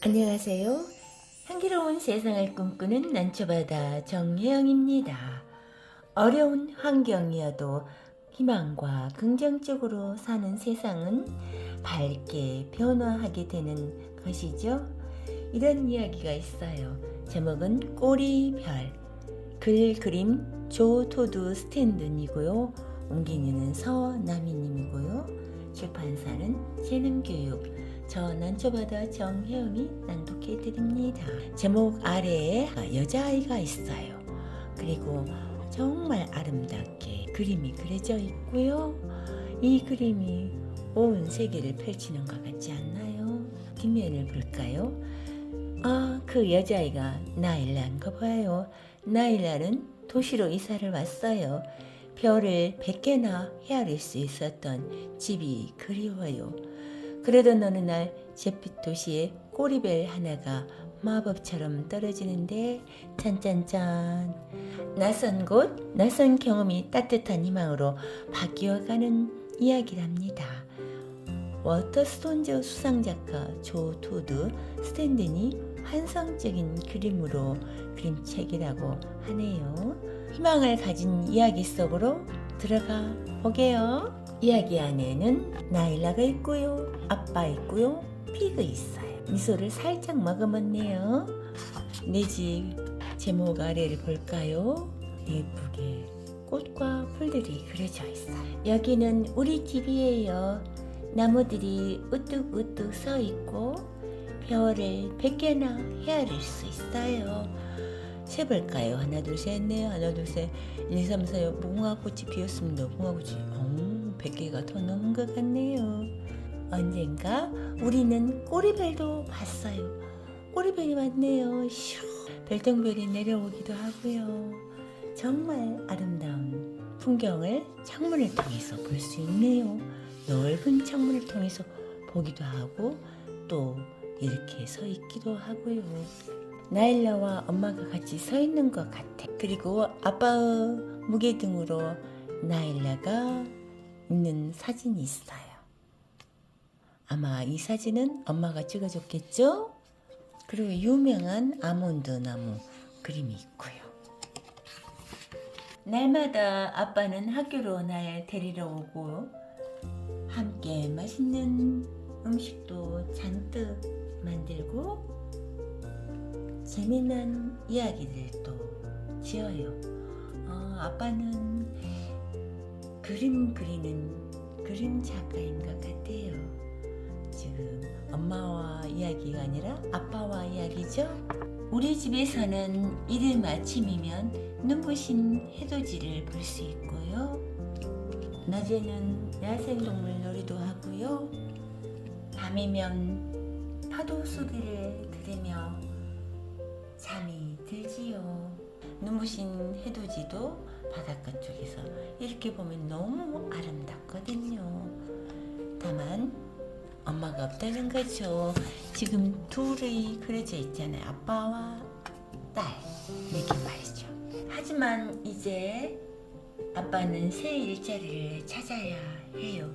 안녕하세요. 향기로운 세상을 꿈꾸는 난초바다 정혜영입니다. 어려운 환경이어도 희망과 긍정적으로 사는 세상은 밝게 변화하게 되는 것이죠. 이런 이야기가 있어요. 제목은 꼬리별. 글 그림 조토두 스탠든이고요. 옮기는 서남희님이고요. 출판사는 재능교육. 저 난초바다 정혜영이 낭독해 드립니다. 제목 아래에 여자아이가 있어요. 그리고 정말 아름답게 그림이 그려져 있고요. 이 그림이 온 세계를 펼치는 것 같지 않나요? 뒷면을 볼까요? 아, 그 여자아이가 나일라인가 봐요. 나일라는 도시로 이사를 왔어요. 별을 100개나 헤아릴 수 있었던 집이 그리워요. 그러던 어느 날 잿빛 도시에 꼬리벨 하나가 마법처럼 떨어지는데 짠짠짠 낯선 곳 낯선 경험이 따뜻한 희망으로 바뀌어가는 이야기랍니다. 워터스톤즈 수상작가 조 토드 스탠든이 환상적인 그림으로 그림책이라고 하네요. 희망을 가진 이야기 속으로 들어가 보게요. 이야기 안에는 나일라가 있고요. 아빠 있고요. 피그 있어요. 미소를 살짝 머금었네요. 내 집 제목 아래를 볼까요? 예쁘게 꽃과 풀들이 그려져 있어요. 여기는 우리 집이에요. 나무들이 우뚝우뚝 서 있고 별을 100개나 헤아릴 수 있어요. 세볼까요? 하나 둘 셋 넷 하나 둘 셋 1, 2, 3, 4 무궁화꽃이 피었습니다. 무궁화꽃이 어, 100개가 더 넘은 것 같네요. 언젠가 우리는 꼬리별도 봤어요. 꼬리별이 왔네요. 슈 별똥별이 내려오기도 하고요. 정말 아름다운 풍경을 창문을 통해서 볼 수 있네요. 넓은 창문을 통해서 보기도 하고 또 이렇게 서 있기도 하고요. 나일라와 엄마가 같이 서 있는 것 같아. 그리고 아빠의 무게 등으로 나일라가 있는 사진이 있어요. 아마 이 사진은 엄마가 찍어줬겠죠? 그리고 유명한 아몬드 나무 그림이 있고요. 날마다 아빠는 학교로 날 데리러 오고 함께 맛있는 음식도 잔뜩 만들고 재미난 이야기들도 지어요. 어, 아빠는 그림 그리는 그림 작가인 것 같아요. 지금 엄마와 이야기가 아니라 아빠와 이야기죠. 우리 집에서는 이른 아침이면 눈부신 해돋이를 볼 수 있고요. 낮에는 야생동물 놀이도 하고요. 밤이면 파도 소리를 들으며 잠이 들지요. 눈부신 해돋이도 바닷가 쪽에서 이렇게 보면 너무 아름답거든요. 다만 엄마가 없다는 거죠. 지금 둘이 그려져 있잖아요. 아빠와 딸 이렇게 말이죠. 하지만 이제 아빠는 새 일자리를 찾아야 해요.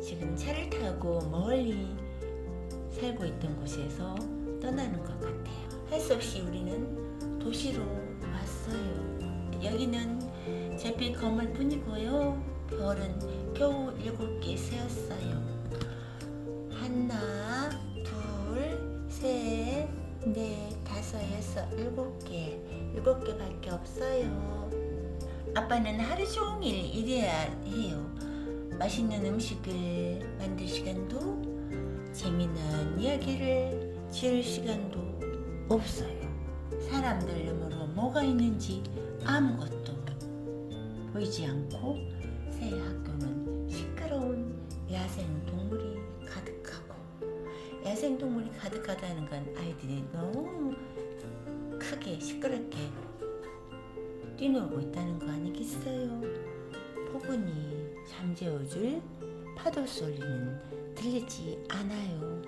지금 차를 타고 멀리 살고 있던 곳에서 떠나는 것 같아요. 할 수 없이 우리는 도시로 왔어요. 여기는 잿빛 건물 뿐이고요. 별은 겨우 일곱 개 세었어요. 하나, 둘, 셋, 넷, 다섯, 여섯, 일곱 개. 일곱 개밖에 없어요. 아빠는 하루 종일 일해야 해요. 맛있는 음식을 만들 시간도 재미난 이야기를 지을 시간도 없어요. 사람들 너머로 뭐가 있는지 아무것도 보이지 않고 새 학교는 시끄러운 야생 동물이 가득하고 야생 동물이 가득하다는 건 아이들이 너무 크게 시끄럽게 뛰놀고 있다는 거 아니겠어요? 포근히 잠재워줄 파도 소리는 들리지 않아요.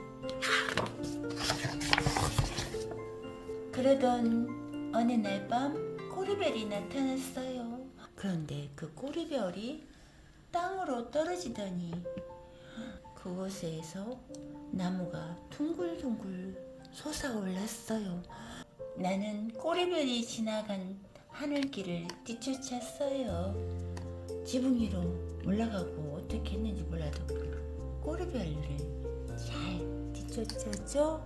그러던 어느 날 밤 꼬리별이 나타났어요. 그런데 그 꼬리별이 땅으로 떨어지더니 그 그곳에서 나무가 둥글둥글 솟아올랐어요. 나는 꼬리별이 지나간 하늘길을 뒤쫓았어요. 지붕 위로 올라가고 어떻게 했는지 몰라도 꼬리별을 잘 뒤쫓았죠.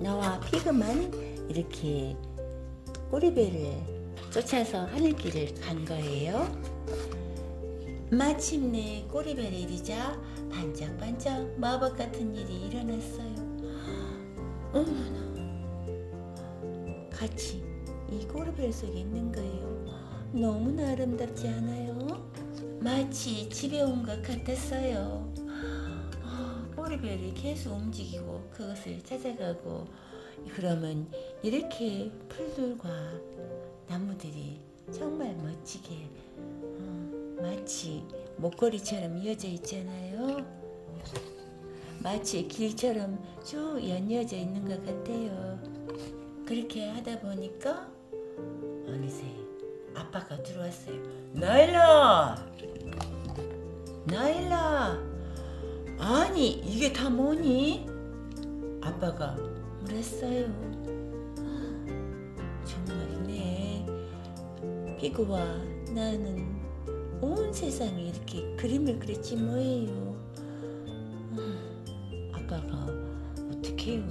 나와 피그만 이렇게 꼬리별을 쫓아서 하늘길을 간 거예요. 마침내 꼬리별이 이르자 반짝반짝 마법 같은 일이 일어났어요. 어머나, 같이 이 꼬리별 속에 있는 거예요. 너무나 아름답지 않아요? 마치 집에 온 것 같았어요. 아, 꼬리별이 계속 움직이고 그것을 찾아가고 그러면 이렇게 풀들과 나무들이 정말 멋지게 어, 마치 목걸이처럼 이어져 있잖아요. 마치 길처럼 쭉 연이어져 있는 것 같아요. 그렇게 하다 보니까 어느새 아빠가 들어왔어요. 나일라, 나일라, 아니 이게 다 뭐니? 아빠가 물었어요. 피구와 나는 온 세상에 이렇게 그림을 그렸지 뭐예요. 음, 아빠가 어떡해요.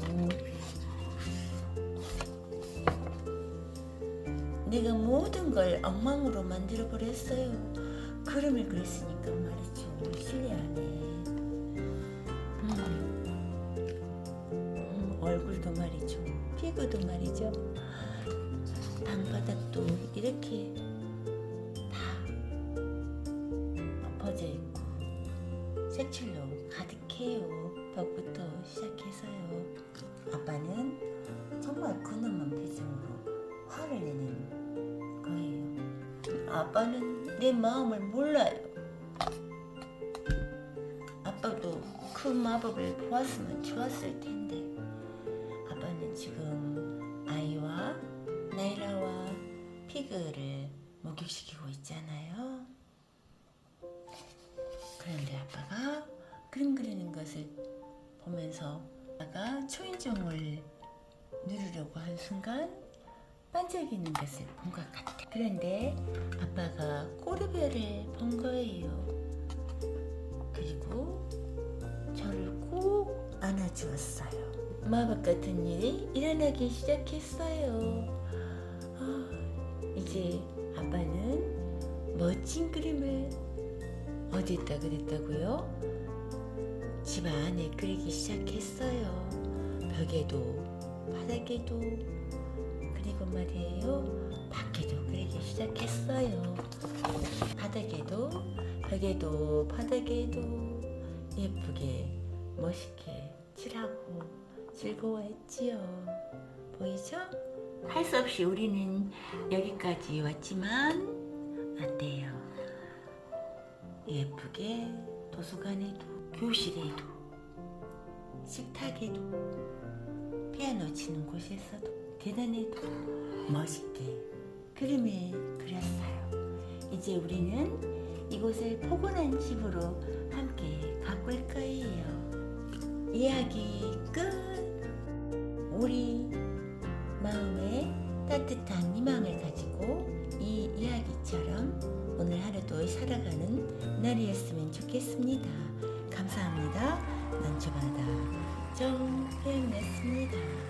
내가 모든 걸 엉망으로 만들어 버렸어요. 그림을 그렸으니까 말이죠. 실례하네. 음, 음, 얼굴도 말이죠. 피부도 말이죠. 방바닥도 이렇게 다 엎어져 있고 색칠로 가득해요. 벽부터 시작해서요. 아빠는 정말 근엄한 표정으로 화를 내는 거예요. 아빠는 내 마음을 몰라요. 아빠도 그 마법을 보았으면 좋았을 텐데 피그를 목욕시키고 있잖아요. 그런데 아빠가 그림 그리는 것을 보면서 아빠가 초인종을 누르려고 한 순간 반짝이는 것을 본 것 같아. 그런데 아빠가 꼬르베를 본 거예요. 그리고 저를 꼭 안아주었어요. 마법 같은 일이 일어나기 시작했어요. 아, 이제 아빠는 멋진 그림을 어디다 그랬다고요? 집 안에 그리기 시작했어요. 벽에도 바닥에도 그리고 말이에요. 밖에도 그리기 시작했어요. 바닥에도 벽에도 바닥에도 예쁘게 멋있게 칠하고 즐거워했지요. 보이죠? 할 수 없이 우리는 여기까지 왔지만 어때요? 예쁘게 도서관에도 교실에도 식탁에도 피아노 치는 곳에서도 계단에도 멋있게 그림을 그렸어요. 이제 우리는 이곳을 포근한 집으로 함께 가꿀 거예요. 이야기 끝. 우리 따뜻한 희망을 가지고 이 이야기처럼 오늘 하루도 살아가는 날이었으면 좋겠습니다. 감사합니다. 난초바다 정표현이었습니다.